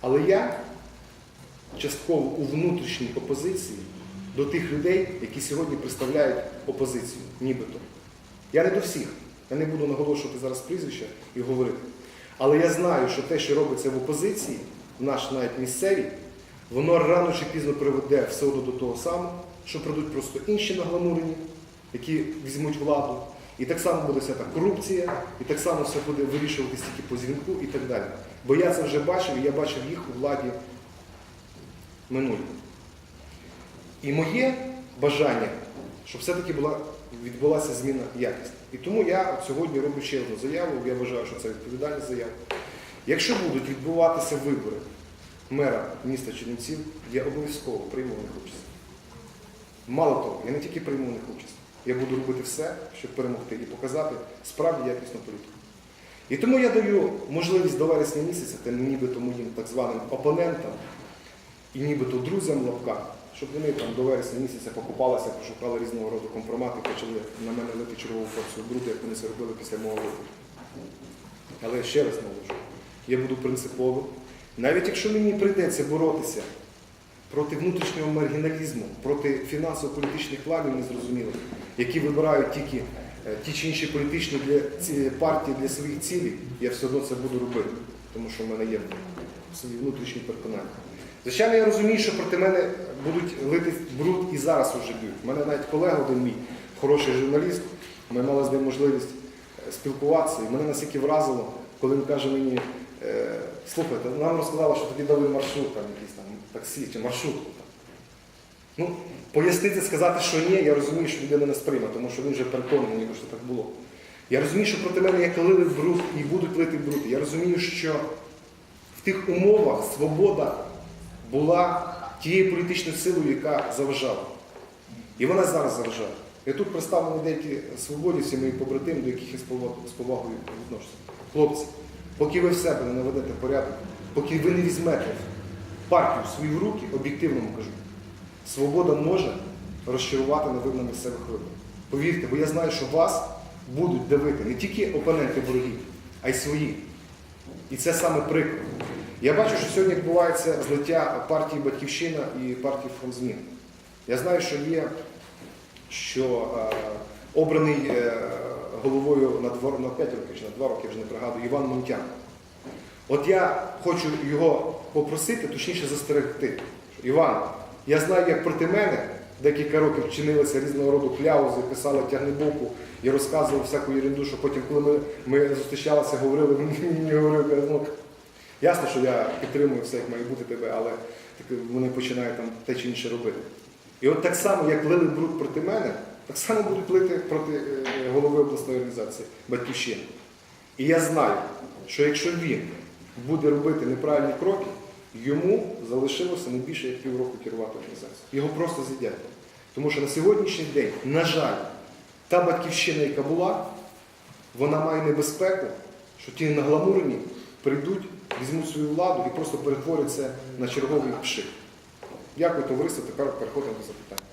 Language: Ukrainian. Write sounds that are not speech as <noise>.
Але я частково у внутрішній опозиції до тих людей, які сьогодні представляють опозицію, нібито. Я не до всіх. Я не буду наголошувати зараз прізвища і говорити. Але я знаю, що те, що робиться в опозиції, в наш навіть місцевій, воно рано чи пізно приведе все одно до того самого, що прийдуть просто інші нагламурені, які візьмуть владу. І так само буде вся та корупція, і так само все буде вирішуватись тільки по дзвінку і так далі. Бо я це вже бачив, і я бачив їх у владі минулі. І моє бажання, щоб все-таки була, відбулася зміна якісна. І тому я сьогодні роблю ще одну заяву, я вважаю, що це відповідальна заява. Якщо будуть відбуватися вибори мера міста Чернівців, я обов'язково прийму в них участь. Мало того, я не тільки прийму в них участь, я буду робити все, щоб перемогти і показати справді якісну політику. І тому я даю можливість до вересня місяця тим нібито моїм так званим опонентам і нібито друзям в лапках, щоб вони там до вересня місяця покупалися, пошукали різного роду компромати, почали на мене лити чергову порцію бруду, як вони це робили після мого вибору. Але ще раз наголошую, я буду принциповим. Навіть якщо мені прийдеться боротися проти внутрішнього маргіналізму, проти фінансово-політичних кланів незрозумілих, які вибирають тільки е, ті чи інші політичні для партії для своїх цілей, я все одно це буду робити, тому що в мене є свої внутрішні переконання. Звичайно, я розумію, що проти мене будуть лити бруд і зараз вже б'ють. У мене навіть колега один мій, хороший журналіст, ми мали з ним можливість е, спілкуватися, і мене настільки вразило, коли він каже мені, слухайте, нам розказали, що тобі дали маршрут, там якийсь там таксі чи маршрутку. Там. Ну, пояснити, сказати, що ні, я розумію, що людина не сприйме, тому що він вже переконаний, що так було. Я розумію, що проти мене як лили бруд і будуть лити бруд. Я розумію, що в тих умовах свобода була тією політичною силою, яка заважала. І вона зараз заважає. І тут представлені деякі свободівці, мої побратими, до яких я з повагою відношуся. Хлопці, поки ви в себе не наведете порядок, поки ви не візьмете партію в свої руки, об'єктивно кажу, свобода може розчарувати на місцевих виборах. Повірте, бо я знаю, що вас будуть давити не тільки опоненти ворогів, а й свої. І це саме приклад. Я бачу, що сьогодні відбувається злиття партії Батьківщина і партії Фронт. Я знаю, що є, що е, обраний е, головою на, два, на 5 років чи на 2 роки, вже не пригадую, Іван Мунтян. От я хочу його попросити, точніше застерегти. Іван, я знаю, як проти мене декілька років чинилися різного роду кляузи, писали тягнебоку і розказував всяку ерунду, що потім, коли ми, ми зустрічалися, говорили, <laughs> мені говорив, ну, ясно, що я підтримую все, як має бути тебе, але так, вони починають там те чи інше робити. І от так само, як лили бруд проти мене, так само будуть лити проти е, голови обласної організації Батьківщини. І я знаю, що якщо він буде робити неправильні кроки, йому залишилося не більше як півроку керувати організацією. Його просто з'їдять. Тому що на сьогоднішній день, на жаль, та батьківщина, яка була, вона має небезпеку, що ті нагламурені прийдуть, візьмуть свою владу і просто перетворяться на черговий пшик. Дякую, товариство. Тепер переходимо до запитань.